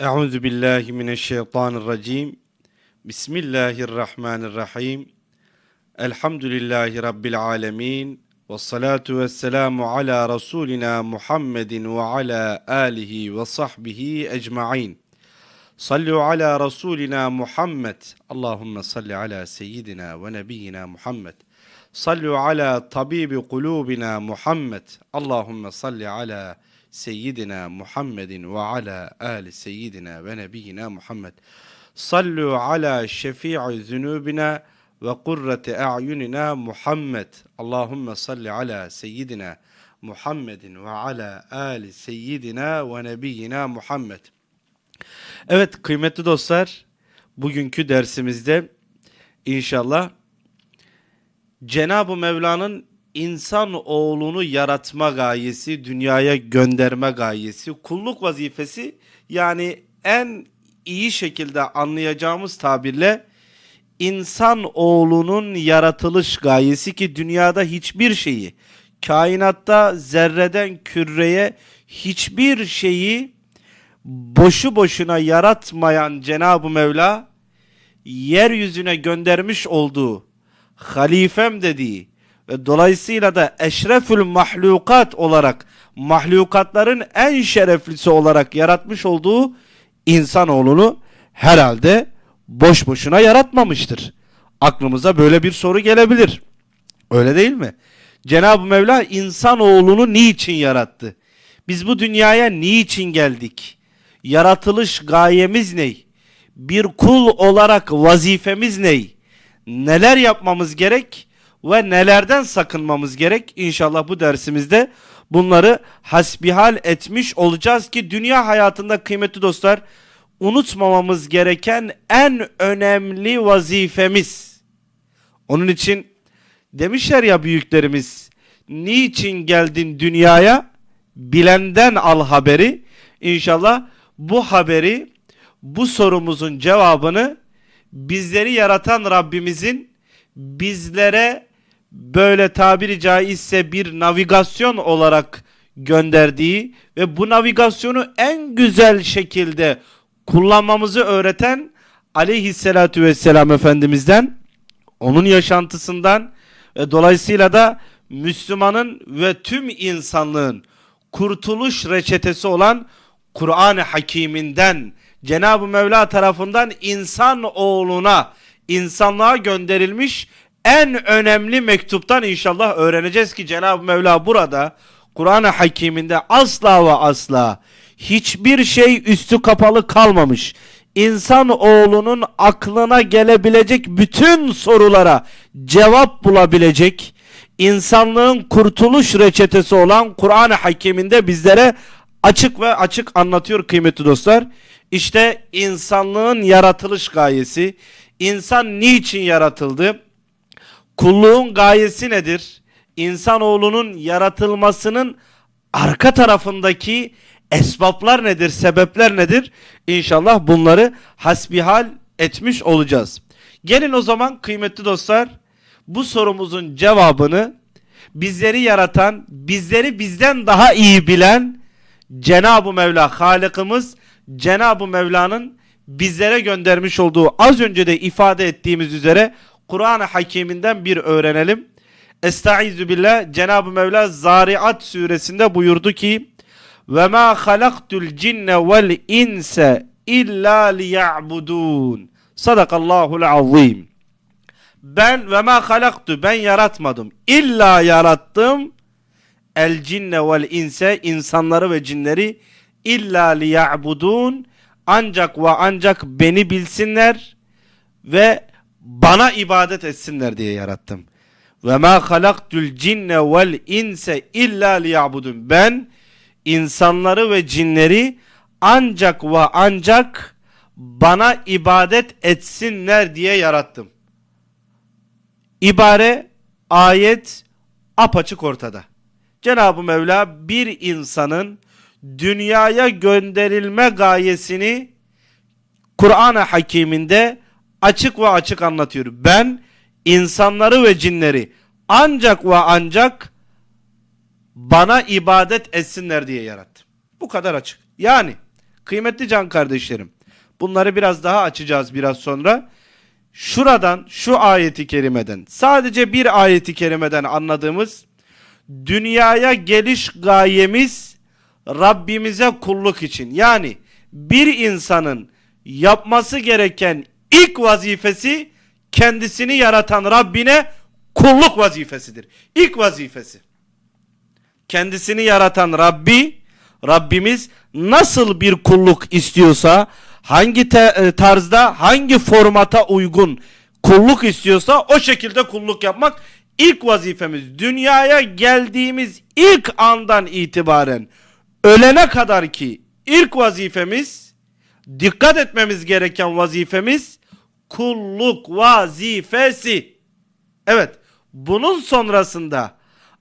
Euzu billahi mineşşeytanirracim. Bismillahirrahmanirrahim. Elhamdülillahi rabbil alamin. Ve salatu vesselamu ala rasulina Muhammedin ve ala alihi ve sahbihi ecmaîn. Sallu ala rasulina Muhammed. Allahumme salli ala seyyidina ve nebiyyina Muhammed. Sallu ala tabibi kulubina Muhammed. Allahumme salli ala seyyidina Muhammedin ve ala ali seyyidina ve nebiyyina Muhammed. Sallu ala şefi'i zunubina ve kurrati a'yunina Muhammed. Allahumme salli ala seyyidina Muhammedin ve ala ali seyyidina ve nebiyyina Muhammed. Evet kıymetli dostlar, bugünkü dersimizde inşallah Cenab-ı Mevla'nın insan oğlunu yaratma gayesi, dünyaya gönderme gayesi, kulluk vazifesi yani en iyi şekilde anlayacağımız tabirle insan oğlunun yaratılış gayesi ki dünyada hiçbir şeyi, kainatta zerreden küreye hiçbir şeyi boşu boşuna yaratmayan Cenab-ı Mevla yeryüzüne göndermiş olduğu halifem dediği ve dolayısıyla da eşrefül mahlukat olarak mahlukatların en şereflisi olarak yaratmış olduğu insanoğlunu herhalde boş boşuna yaratmamıştır. Aklımıza böyle bir soru gelebilir. Öyle değil mi? Cenab-ı Mevla insanoğlunu niçin yarattı? Biz bu dünyaya niçin geldik? Yaratılış gayemiz ne? Bir kul olarak vazifemiz ne? Neler yapmamız gerek ve nelerden sakınmamız gerek? İnşallah bu dersimizde bunları hasbihal etmiş olacağız ki dünya hayatında kıymetli dostlar unutmamamız gereken en önemli vazifemiz. Onun için demişler ya büyüklerimiz niçin geldin dünyaya? Bilenden al haberi. İnşallah bu haberi, bu sorumuzun cevabını bizleri yaratan Rabbimizin bizlere böyle tabiri caizse bir navigasyon olarak gönderdiği ve bu navigasyonu en güzel şekilde kullanmamızı öğreten aleyhissalatü vesselam Efendimiz'den, onun yaşantısından ve dolayısıyla da Müslümanın ve tüm insanlığın kurtuluş reçetesi olan Kur'an-ı Hakiminden Cenab-ı Mevla tarafından insan oğluna, insanlığa gönderilmiş en önemli mektuptan inşallah öğreneceğiz ki Cenab-ı Mevla burada Kur'an-ı Hakiminde asla ve asla hiçbir şey üstü kapalı kalmamış. İnsan oğlunun aklına gelebilecek bütün sorulara cevap bulabilecek insanlığın kurtuluş reçetesi olan Kur'an-ı Hakiminde bizlere açık ve açık anlatıyor kıymetli dostlar. İşte insanlığın yaratılış gayesi, insan niçin yaratıldı? Kulluğun gayesi nedir? İnsanoğlunun yaratılmasının arka tarafındaki esbaplar nedir, sebepler nedir? İnşallah bunları hasbihal etmiş olacağız. Gelin o zaman kıymetli dostlar bu sorumuzun cevabını bizleri yaratan, bizleri bizden daha iyi bilen Cenab-ı Mevla Halıkımız Cenab-ı Mevla'nın bizlere göndermiş olduğu az önce de ifade ettiğimiz üzere Kur'an-ı Hakiminden bir öğrenelim. Estaizu billah Cenab-ı Mevla Zariat suresinde buyurdu ki ve ma halaktul cinne vel inse illa liya'budun. Sadakallahul azim. Ben ve ma halaktu ben yaratmadım. İlla yarattım el cinne vel inse insanları ve cinleri illa liya'budun ancak ve ancak beni bilsinler ve bana ibadet etsinler diye yarattım. Ve ma halaktul cinne vel inse illa liya'budun. Ben insanları ve cinleri ancak ve ancak bana ibadet etsinler diye yarattım. İbare, ayet apaçık ortada. Cenab-ı Mevla bir insanın dünyaya gönderilme gayesini Kur'an-ı Hakiminde açık ve açık anlatıyor. Ben insanları ve cinleri ancak ve ancak bana ibadet etsinler diye yarattım. Bu kadar açık. Yani Kıymetli can kardeşlerim. Bunları biraz daha açacağız biraz sonra. Şuradan şu ayeti kerimeden sadece bir ayeti kerimeden anladığımız dünyaya geliş gayemiz Rabbimize kulluk için. Yani bir insanın yapması gereken ilk vazifesi kendisini yaratan Rabbine kulluk vazifesidir. İlk vazifesi. Kendisini yaratan Rabbi, Rabbimiz nasıl bir kulluk istiyorsa, hangi e, tarzda, hangi formata uygun kulluk istiyorsa o şekilde kulluk yapmak ilk vazifemiz. Dünyaya geldiğimiz ilk andan itibaren ölene kadar ki ilk vazifemiz, dikkat etmemiz gereken vazifemiz kulluk vazifesi. Evet, bunun sonrasında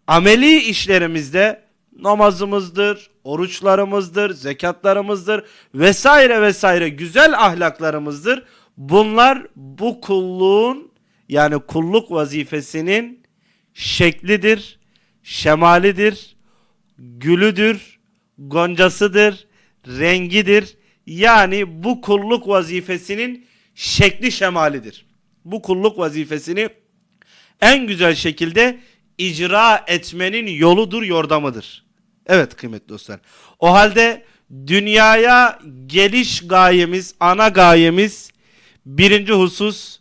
ameli işlerimizde namazımızdır, oruçlarımızdır, zekatlarımızdır vesaire vesaire güzel ahlaklarımızdır. Bunlar bu kulluğun yani kulluk vazifesinin şeklidir, şemalidir, gülüdür, goncasıdır, rengidir. Yani bu kulluk vazifesinin şekli şemalidir. Bu kulluk vazifesini en güzel şekilde icra etmenin yoludur, yordamıdır. Evet kıymetli dostlar. O halde dünyaya geliş gayemiz, ana gayemiz birinci husus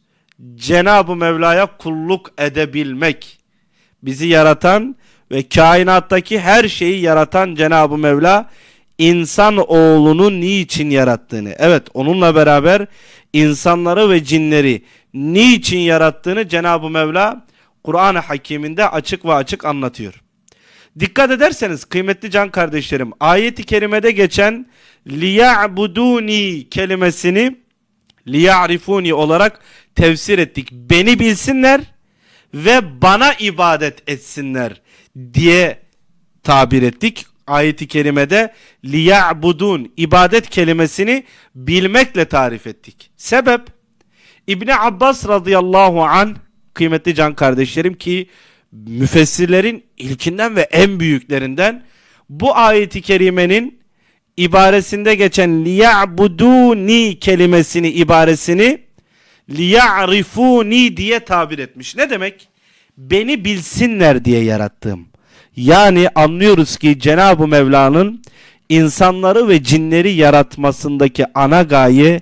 Cenab-ı Mevla'ya kulluk edebilmek. Bizi yaratan ve kainattaki her şeyi yaratan Cenab-ı Mevla insan oğlunu niçin yarattığını, evet onunla beraber insanları ve cinleri niçin yarattığını Cenab-ı Mevla Kur'an-ı Hakim'inde açık ve açık anlatıyor. Dikkat ederseniz kıymetli can kardeşlerim ayeti kerimede geçen liya'buduni kelimesini liya'rifuni olarak tefsir ettik. Beni bilsinler ve bana ibadet etsinler diye tabir ettik. Ayeti kerimede liya'budun ibadet kelimesini bilmekle tarif ettik. Sebep İbni Abbas radıyallahu an kıymetli can kardeşlerim ki müfessirlerin ilkinden ve en büyüklerinden bu ayeti kerimenin ibaresinde geçen liya'buduni kelimesini ibaresini liya'rifuni diye tabir etmiş. Ne demek? Beni bilsinler diye yarattım. Yani anlıyoruz ki Cenab-ı Mevla'nın insanları ve cinleri yaratmasındaki ana gaye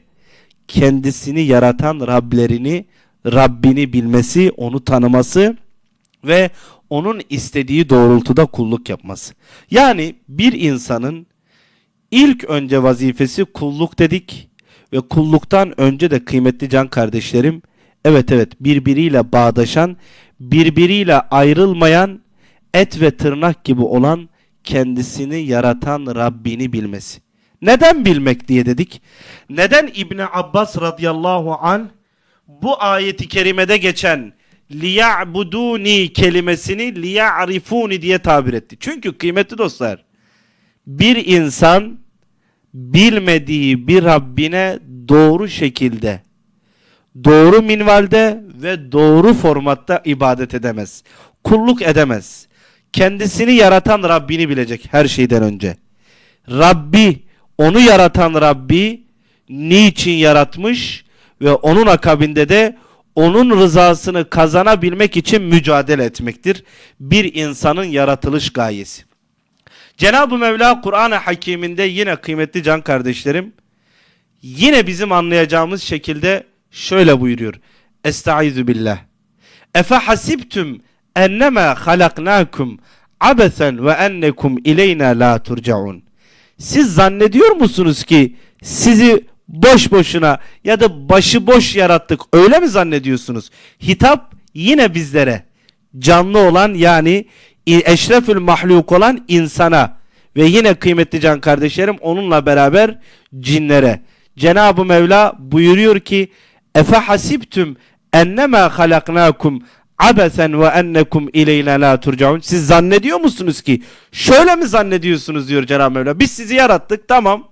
kendisini yaratan Rablerini, Rabbini bilmesi, onu tanıması ve onun istediği doğrultuda kulluk yapması. Yani bir insanın ilk önce vazifesi kulluk dedik ve kulluktan önce de kıymetli can kardeşlerim evet evet birbiriyle bağdaşan, birbiriyle ayrılmayan et ve tırnak gibi olan kendisini yaratan Rabbini bilmesi. Neden bilmek diye dedik? Neden İbni Abbas radıyallahu an bu ayeti kerimede geçen liya'buduni kelimesini liya'rifuni diye tabir etti. Çünkü kıymetli dostlar bir insan bilmediği bir Rabbine doğru şekilde doğru minvalde ve doğru formatta ibadet edemez. Kulluk edemez. Kendisini yaratan Rabbini bilecek her şeyden önce. Rabbi, onu yaratan Rabbi niçin yaratmış ve onun akabinde de onun rızasını kazanabilmek için mücadele etmektir. Bir insanın yaratılış gayesi. Cenab-ı Mevla Kur'an-ı Hakim'inde yine kıymetli can kardeşlerim yine bizim anlayacağımız şekilde şöyle buyuruyor. Estaizu billah. Efe hasibtum ennema halaknakum abesen ve ennekum ileyna la turcaun. Siz zannediyor musunuz ki sizi boş boşuna ya da başıboş yarattık öyle mi zannediyorsunuz? Hitap yine bizlere canlı olan yani eşrefül mahluk olan insana ve yine kıymetli can kardeşlerim onunla beraber cinlere. Cenab-ı Mevla buyuruyor ki Efe hasibtum ennema halaknakum abesen ve ennekum ileyna la turcaun. Siz zannediyor musunuz ki? Şöyle mi zannediyorsunuz diyor Cenab-ı Mevla. Biz sizi yarattık tamam.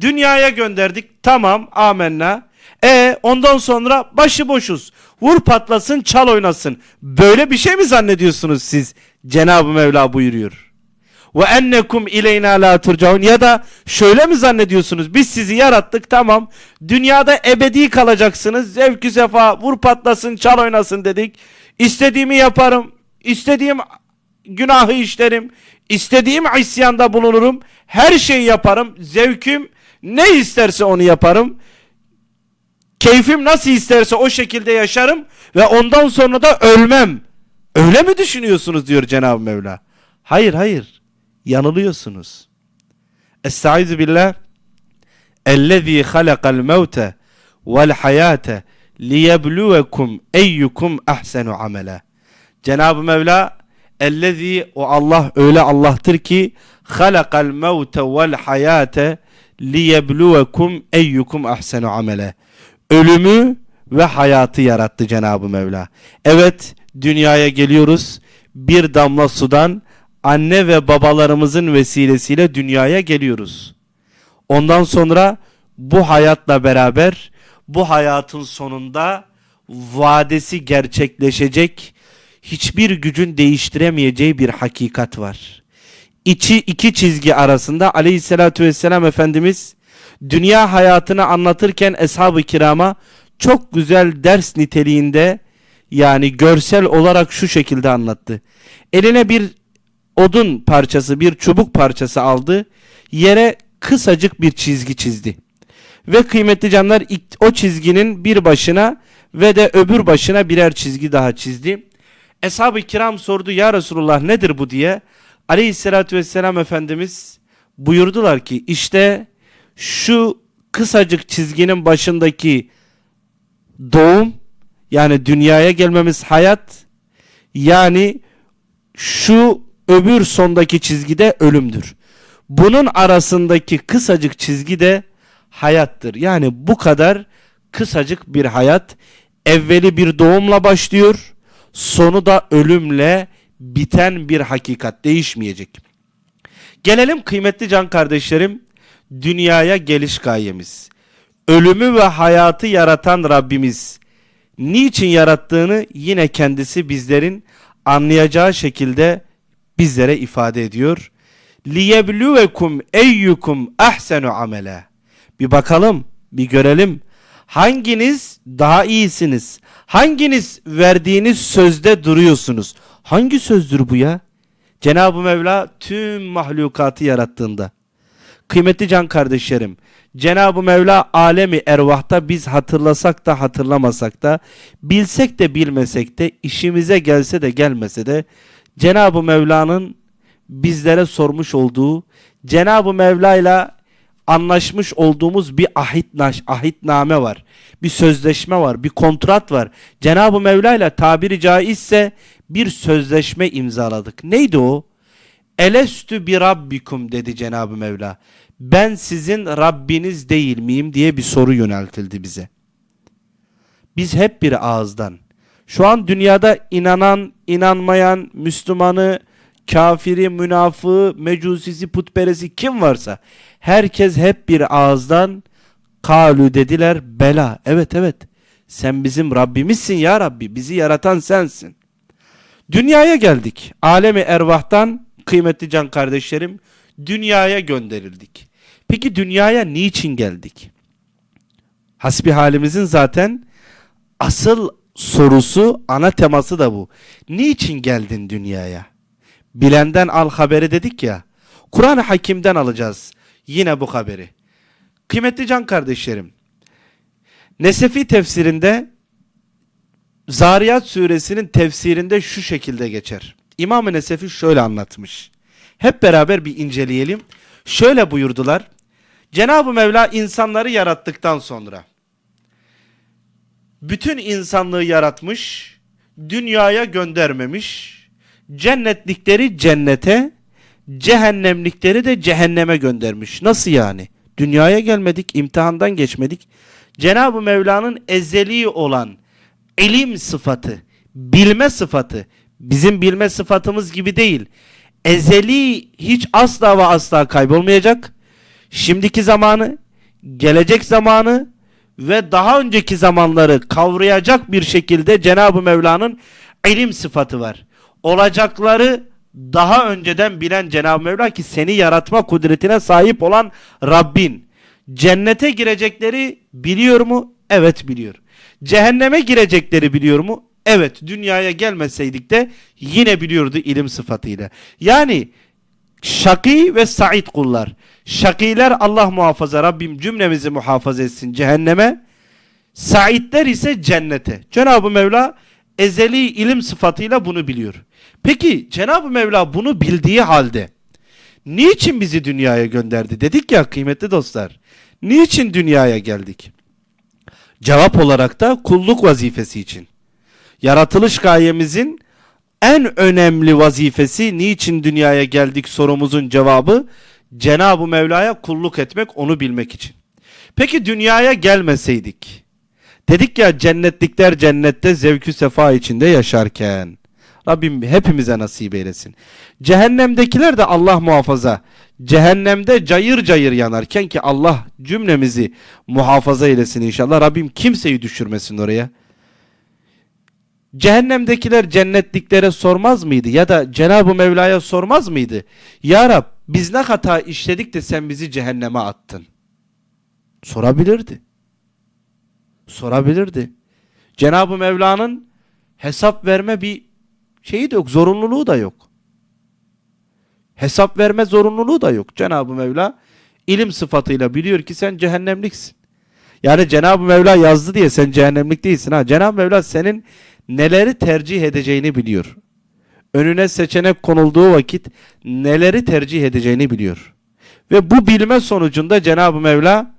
Dünyaya gönderdik tamam amenna. E ondan sonra başıboşuz. Vur patlasın çal oynasın. Böyle bir şey mi zannediyorsunuz siz? Cenab-ı Mevla buyuruyor. ve ennekum ileyna la turcaun ya da şöyle mi zannediyorsunuz biz sizi yarattık tamam dünyada ebedi kalacaksınız zevkü sefa vur patlasın çal oynasın dedik istediğimi yaparım istediğim günahı işlerim istediğim isyanda bulunurum her şeyi yaparım zevkim ne isterse onu yaparım keyfim nasıl isterse o şekilde yaşarım ve ondan sonra da ölmem öyle mi düşünüyorsunuz diyor Cenab-ı Mevla hayır hayır yanılıyorsunuz. Estaizu billah. Ellezî halakal mevte vel hayate liyebluvekum eyyukum ahsenu amele. Cenab-ı Mevla ellezî o Allah öyle Allah'tır ki halakal mevte vel hayate liyebluvekum eyyukum ahsenu amele. Ölümü ve hayatı yarattı Cenab-ı Mevla. Evet dünyaya geliyoruz. Bir damla sudan anne ve babalarımızın vesilesiyle dünyaya geliyoruz. Ondan sonra bu hayatla beraber bu hayatın sonunda vadesi gerçekleşecek hiçbir gücün değiştiremeyeceği bir hakikat var. İçi iki çizgi arasında aleyhissalatü vesselam Efendimiz dünya hayatını anlatırken eshab-ı kirama çok güzel ders niteliğinde yani görsel olarak şu şekilde anlattı. Eline bir odun parçası bir çubuk parçası aldı. Yere kısacık bir çizgi çizdi. Ve kıymetli canlar o çizginin bir başına ve de öbür başına birer çizgi daha çizdi. Eshab-ı kiram sordu ya Resulullah nedir bu diye. Aleyhissalatü vesselam Efendimiz buyurdular ki işte şu kısacık çizginin başındaki doğum yani dünyaya gelmemiz hayat yani şu öbür sondaki çizgi de ölümdür. Bunun arasındaki kısacık çizgi de hayattır. Yani bu kadar kısacık bir hayat evveli bir doğumla başlıyor, sonu da ölümle biten bir hakikat değişmeyecek. Gelelim kıymetli can kardeşlerim dünyaya geliş gayemiz. Ölümü ve hayatı yaratan Rabbimiz niçin yarattığını yine kendisi bizlerin anlayacağı şekilde bizlere ifade ediyor. Liyebluvekum eyyukum ahsenu amele. Bir bakalım, bir görelim. Hanginiz daha iyisiniz? Hanginiz verdiğiniz sözde duruyorsunuz? Hangi sözdür bu ya? Cenab-ı Mevla tüm mahlukatı yarattığında. Kıymetli can kardeşlerim, Cenab-ı Mevla alemi ervahta biz hatırlasak da hatırlamasak da, bilsek de bilmesek de, işimize gelse de gelmese de Cenab-ı Mevla'nın bizlere sormuş olduğu, Cenab-ı Mevla ile anlaşmış olduğumuz bir ahit ahitname var. Bir sözleşme var, bir kontrat var. Cenab-ı Mevla ile tabiri caizse bir sözleşme imzaladık. Neydi o? Elestü bi rabbikum dedi Cenab-ı Mevla. Ben sizin Rabbiniz değil miyim diye bir soru yöneltildi bize. Biz hep bir ağızdan şu an dünyada inanan, inanmayan, Müslümanı, kafiri, münafığı, mecusisi, putperesi kim varsa herkes hep bir ağızdan kalü dediler bela. Evet evet sen bizim Rabbimizsin ya Rabbi bizi yaratan sensin. Dünyaya geldik. Alemi ervahtan kıymetli can kardeşlerim dünyaya gönderildik. Peki dünyaya niçin geldik? Hasbi halimizin zaten asıl sorusu ana teması da bu. Niçin geldin dünyaya? Bilenden al haberi dedik ya. Kur'an-ı Hakim'den alacağız yine bu haberi. Kıymetli can kardeşlerim. Nesefi tefsirinde Zariyat suresinin tefsirinde şu şekilde geçer. İmam-ı Nesefi şöyle anlatmış. Hep beraber bir inceleyelim. Şöyle buyurdular. Cenab-ı Mevla insanları yarattıktan sonra bütün insanlığı yaratmış, dünyaya göndermemiş, cennetlikleri cennete, cehennemlikleri de cehenneme göndermiş. Nasıl yani? Dünyaya gelmedik, imtihandan geçmedik. Cenab-ı Mevla'nın ezeli olan ilim sıfatı, bilme sıfatı, bizim bilme sıfatımız gibi değil. Ezeli hiç asla ve asla kaybolmayacak. Şimdiki zamanı, gelecek zamanı ve daha önceki zamanları kavrayacak bir şekilde Cenab-ı Mevla'nın ilim sıfatı var. Olacakları daha önceden bilen Cenab-ı Mevla ki seni yaratma kudretine sahip olan Rabbin. Cennete girecekleri biliyor mu? Evet biliyor. Cehenneme girecekleri biliyor mu? Evet dünyaya gelmeseydik de yine biliyordu ilim sıfatıyla. Yani şakî ve sa'id kullar. Şakiler Allah muhafaza Rabbim cümlemizi muhafaza etsin cehenneme. Saidler ise cennete. Cenab-ı Mevla ezeli ilim sıfatıyla bunu biliyor. Peki Cenab-ı Mevla bunu bildiği halde niçin bizi dünyaya gönderdi? Dedik ya kıymetli dostlar. Niçin dünyaya geldik? Cevap olarak da kulluk vazifesi için. Yaratılış gayemizin en önemli vazifesi niçin dünyaya geldik sorumuzun cevabı Cenab-ı Mevla'ya kulluk etmek onu bilmek için. Peki dünyaya gelmeseydik dedik ya cennetlikler cennette zevkü sefa içinde yaşarken Rabbim hepimize nasip eylesin. Cehennemdekiler de Allah muhafaza cehennemde cayır cayır yanarken ki Allah cümlemizi muhafaza eylesin inşallah. Rabbim kimseyi düşürmesin oraya. Cehennemdekiler cennetliklere sormaz mıydı? Ya da Cenab-ı Mevla'ya sormaz mıydı? Ya Rab biz ne hata işledik de sen bizi cehenneme attın. Sorabilirdi. Sorabilirdi. Cenab-ı Mevla'nın hesap verme bir şeyi de yok. Zorunluluğu da yok. Hesap verme zorunluluğu da yok. Cenab-ı Mevla ilim sıfatıyla biliyor ki sen cehennemliksin. Yani Cenab-ı Mevla yazdı diye sen cehennemlik değilsin ha. Cenab-ı Mevla senin neleri tercih edeceğini biliyor. Önüne seçenek konulduğu vakit neleri tercih edeceğini biliyor. Ve bu bilme sonucunda Cenab-ı Mevla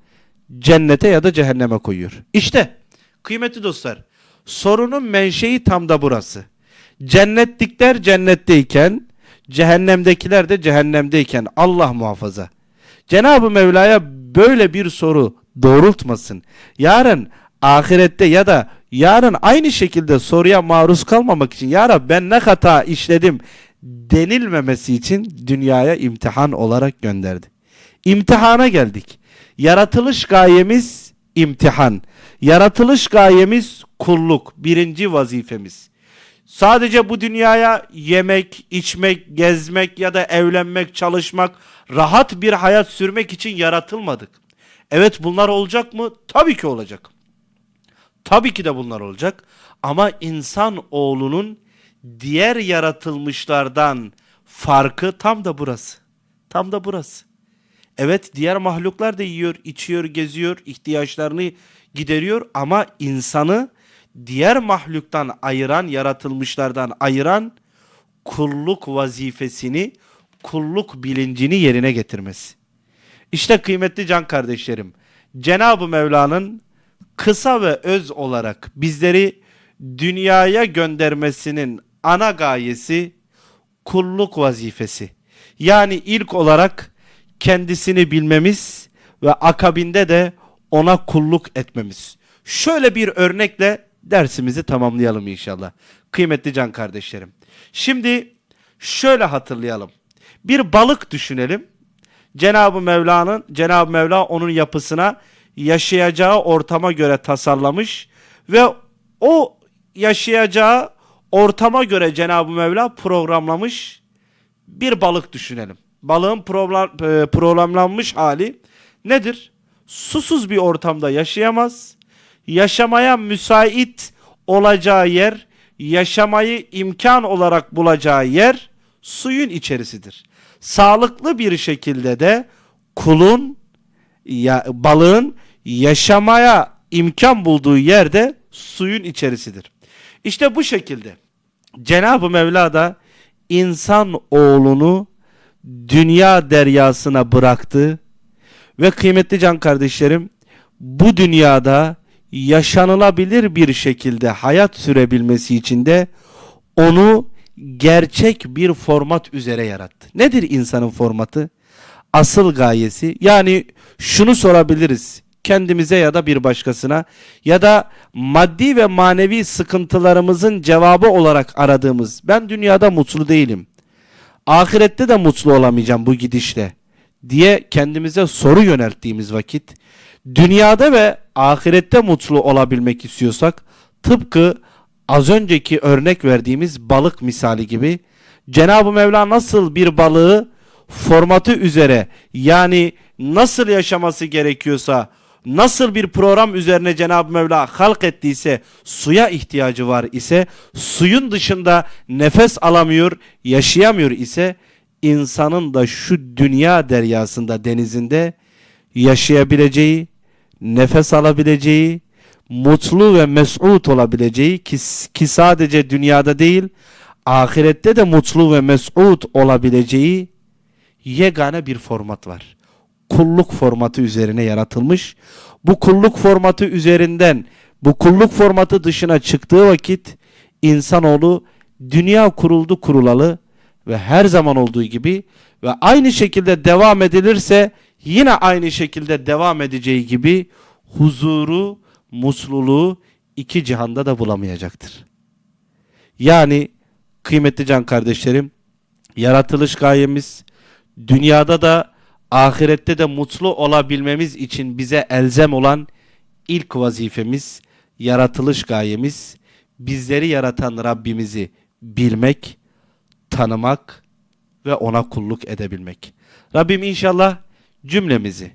cennete ya da cehenneme koyuyor. İşte kıymetli dostlar sorunun menşei tam da burası. Cennetlikler cennetteyken cehennemdekiler de cehennemdeyken Allah muhafaza. Cenab-ı Mevla'ya böyle bir soru doğrultmasın. Yarın ahirette ya da yarın aynı şekilde soruya maruz kalmamak için ya Rab ben ne hata işledim denilmemesi için dünyaya imtihan olarak gönderdi. İmtihana geldik. Yaratılış gayemiz imtihan. Yaratılış gayemiz kulluk. Birinci vazifemiz. Sadece bu dünyaya yemek, içmek, gezmek ya da evlenmek, çalışmak, rahat bir hayat sürmek için yaratılmadık. Evet bunlar olacak mı? Tabii ki olacak. Tabii ki de bunlar olacak. Ama insan oğlunun diğer yaratılmışlardan farkı tam da burası. Tam da burası. Evet diğer mahluklar da yiyor, içiyor, geziyor, ihtiyaçlarını gideriyor ama insanı diğer mahluktan ayıran, yaratılmışlardan ayıran kulluk vazifesini, kulluk bilincini yerine getirmesi. İşte kıymetli can kardeşlerim, Cenab-ı Mevla'nın kısa ve öz olarak bizleri dünyaya göndermesinin ana gayesi kulluk vazifesi. Yani ilk olarak kendisini bilmemiz ve akabinde de ona kulluk etmemiz. Şöyle bir örnekle dersimizi tamamlayalım inşallah. Kıymetli can kardeşlerim. Şimdi şöyle hatırlayalım. Bir balık düşünelim. Cenab-ı Mevla'nın Cenab-ı Mevla onun yapısına yaşayacağı ortama göre tasarlamış ve o yaşayacağı ortama göre Cenab-ı Mevla programlamış bir balık düşünelim. Balığın program, e, programlanmış hali nedir? Susuz bir ortamda yaşayamaz. Yaşamaya müsait olacağı yer, yaşamayı imkan olarak bulacağı yer suyun içerisidir. Sağlıklı bir şekilde de kulun ya, balığın yaşamaya imkan bulduğu yerde suyun içerisidir. İşte bu şekilde Cenab-ı Mevla da insan oğlunu dünya deryasına bıraktı ve kıymetli can kardeşlerim bu dünyada yaşanılabilir bir şekilde hayat sürebilmesi için de onu gerçek bir format üzere yarattı. Nedir insanın formatı? Asıl gayesi yani şunu sorabiliriz kendimize ya da bir başkasına ya da maddi ve manevi sıkıntılarımızın cevabı olarak aradığımız ben dünyada mutlu değilim. Ahirette de mutlu olamayacağım bu gidişle diye kendimize soru yönelttiğimiz vakit dünyada ve ahirette mutlu olabilmek istiyorsak tıpkı az önceki örnek verdiğimiz balık misali gibi Cenab-ı Mevla nasıl bir balığı formatı üzere yani nasıl yaşaması gerekiyorsa nasıl bir program üzerine Cenab-ı Mevla halk ettiyse suya ihtiyacı var ise suyun dışında nefes alamıyor yaşayamıyor ise insanın da şu dünya deryasında denizinde yaşayabileceği nefes alabileceği mutlu ve mesut olabileceği ki, ki sadece dünyada değil ahirette de mutlu ve mesut olabileceği yegane bir format var. Kulluk formatı üzerine yaratılmış. Bu kulluk formatı üzerinden bu kulluk formatı dışına çıktığı vakit insanoğlu dünya kuruldu kurulalı ve her zaman olduğu gibi ve aynı şekilde devam edilirse yine aynı şekilde devam edeceği gibi huzuru, mutluluğu iki cihanda da bulamayacaktır. Yani kıymetli can kardeşlerim, yaratılış gayemiz dünyada da ahirette de mutlu olabilmemiz için bize elzem olan ilk vazifemiz, yaratılış gayemiz, bizleri yaratan Rabbimizi bilmek, tanımak ve ona kulluk edebilmek. Rabbim inşallah cümlemizi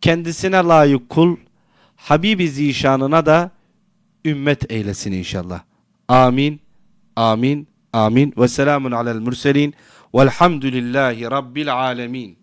kendisine layık kul, Habibi Zişanına da ümmet eylesin inşallah. Amin, amin, amin. Ve selamun alel mürselin. Velhamdülillahi Rabbil alemin.